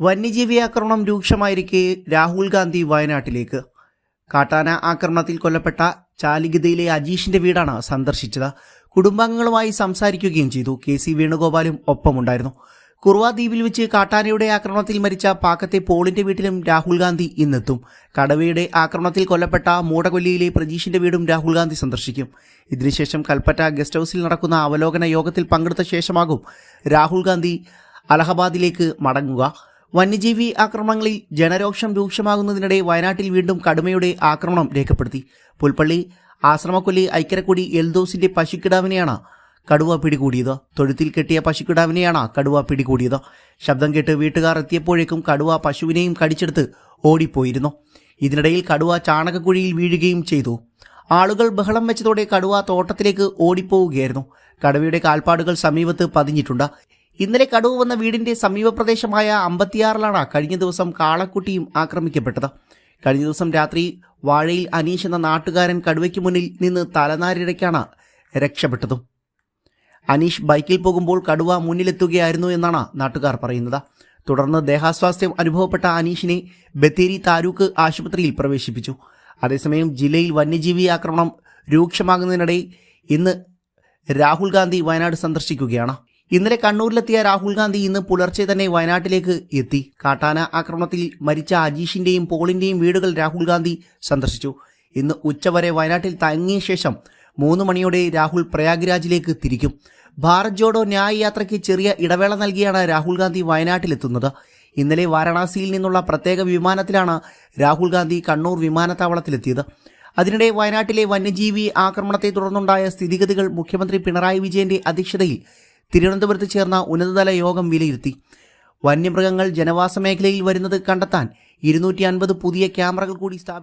വന്യജീവി ആക്രമണം രൂക്ഷമായിരിക്കെ രാഹുൽ ഗാന്ധി വയനാട്ടിലേക്ക്. കാട്ടാന ആക്രമണത്തിൽ കൊല്ലപ്പെട്ട ചാലിഗിതയിലെ അജീഷിന്റെ വീടാണ് സന്ദർശിച്ചത്. കുടുംബാംഗങ്ങളുമായി സംസാരിക്കുകയും ചെയ്തു. കെ സി വേണുഗോപാലും ഒപ്പമുണ്ടായിരുന്നു. കുറുവ ദ്വീപിൽ വെച്ച് കാട്ടാനയുടെ ആക്രമണത്തിൽ മരിച്ച പാക്കത്തെ പോളിന്റെ വീട്ടിലും രാഹുൽ ഗാന്ധി ഇന്നെത്തും. കടവയുടെ ആക്രമണത്തിൽ കൊല്ലപ്പെട്ട മൂടകൊല്ലിയിലെ പ്രജീഷിന്റെ വീടും രാഹുൽ ഗാന്ധി സന്ദർശിക്കും. ഇതിനുശേഷം കൽപ്പറ്റ ഗസ്റ്റ് ഹൌസിൽ നടക്കുന്ന അവലോകന യോഗത്തിൽ പങ്കെടുത്ത ശേഷമാകും രാഹുൽ ഗാന്ധി അലഹബാദിലേക്ക് മടങ്ങുക. വന്യജീവി ആക്രമണങ്ങളിൽ ജനരോഷം രൂക്ഷമാകുന്നതിനിടെ വയനാട്ടിൽ വീണ്ടും കടുമയുടെ ആക്രമണം രേഖപ്പെടുത്തി. പുൽപ്പള്ളി ആശ്രമക്കൊല്ലി ഐക്കരക്കുടി എൽദോസിന്റെ പശുക്കിടാവിനെയാണ് കടുവ പിടികൂടിയത്. തൊഴുത്തിൽ കെട്ടിയ പശുക്കിടാവിനെയാണ് കടുവ പിടികൂടിയത്. ശബ്ദം കേട്ട് വീട്ടുകാർ എത്തിയപ്പോഴേക്കും കടുവ പശുവിനെയും കടിച്ചെടുത്ത് ഓടിപ്പോയിരുന്നു. ഇതിനിടയിൽ കടുവ ചാണകക്കുഴിയിൽ വീഴുകയും ചെയ്തു. ആളുകൾ ബഹളം വെച്ചതോടെ കടുവ തോട്ടത്തിലേക്ക് ഓടിപ്പോവുകയായിരുന്നു. കടുവയുടെ കാൽപ്പാടുകൾ സമീപത്ത് പതിഞ്ഞിട്ടുണ്ട്. ഇന്നലെ കടുവ വന്ന വീടിന്റെ സമീപ പ്രദേശമായ അമ്പത്തിയാറിലാണ് കഴിഞ്ഞ ദിവസം കാളക്കുട്ടിയും ആക്രമിക്കപ്പെട്ടത്. കഴിഞ്ഞ ദിവസം രാത്രി വാഴയിൽ അനീഷ് എന്ന നാട്ടുകാരൻ കടുവയ്ക്ക് മുന്നിൽ നിന്ന് തലനാരിഴയ്ക്കാണ് രക്ഷപ്പെട്ടതും. അനീഷ് ബൈക്കിൽ പോകുമ്പോൾ കടുവ മുന്നിലെത്തുകയായിരുന്നു എന്നാണ് നാട്ടുകാർ പറയുന്നത്. തുടർന്ന് ദേഹാസ്വാസ്ഥ്യം അനുഭവപ്പെട്ട അനീഷിനെ ബത്തേരി താലൂക്ക് ആശുപത്രിയിൽ പ്രവേശിപ്പിച്ചു. അതേസമയം ജില്ലയിൽ വന്യജീവി ആക്രമണം രൂക്ഷമാകുന്നതിനിടെ ഇന്ന് രാഹുൽ ഗാന്ധി വയനാട് സന്ദർശിക്കുകയാണ്. ഇന്നലെ കണ്ണൂരിലെത്തിയ രാഹുൽ ഗാന്ധി ഇന്ന് പുലർച്ചെ തന്നെ വയനാട്ടിലേക്ക് എത്തി. കാട്ടാന ആക്രമണത്തിൽ മരിച്ച അജീഷിന്റെയും പോളിന്റെയും വീടുകൾ രാഹുൽ ഗാന്ധി സന്ദർശിച്ചു. ഇന്ന് ഉച്ചവരെ വയനാട്ടിൽ തങ്ങിയ ശേഷം മൂന്ന് മണിയോടെ രാഹുൽ പ്രയാഗ്രാജിലേക്ക് തിരിക്കും. ഭാരത് ജോഡോ ന്യായ് യാത്രയ്ക്ക് ചെറിയ ഇടവേള നൽകിയാണ് രാഹുൽ ഗാന്ധി വയനാട്ടിലെത്തുന്നത്. ഇന്നലെ വാരാണസിയിൽ നിന്നുള്ള പ്രത്യേക വിമാനത്തിലാണ് രാഹുൽ ഗാന്ധി കണ്ണൂർ വിമാനത്താവളത്തിലെത്തിയത്. അതിനിടെ വയനാട്ടിലെ വന്യജീവി ആക്രമണത്തെ തുടർന്നുണ്ടായ സ്ഥിതിഗതികൾ മുഖ്യമന്ത്രി പിണറായി വിജയന്റെ അധ്യക്ഷതയിൽ തിരുവനന്തപുരത്ത് ചേർന്ന ഉന്നതതല യോഗം വിലയിരുത്തി. വന്യമൃഗങ്ങൾ ജനവാസ മേഖലയിൽ വരുന്നത് കണ്ടെത്താൻ ഇരുന്നൂറ്റി അൻപത് പുതിയ ക്യാമറകൾ കൂടി സ്ഥാപിച്ചു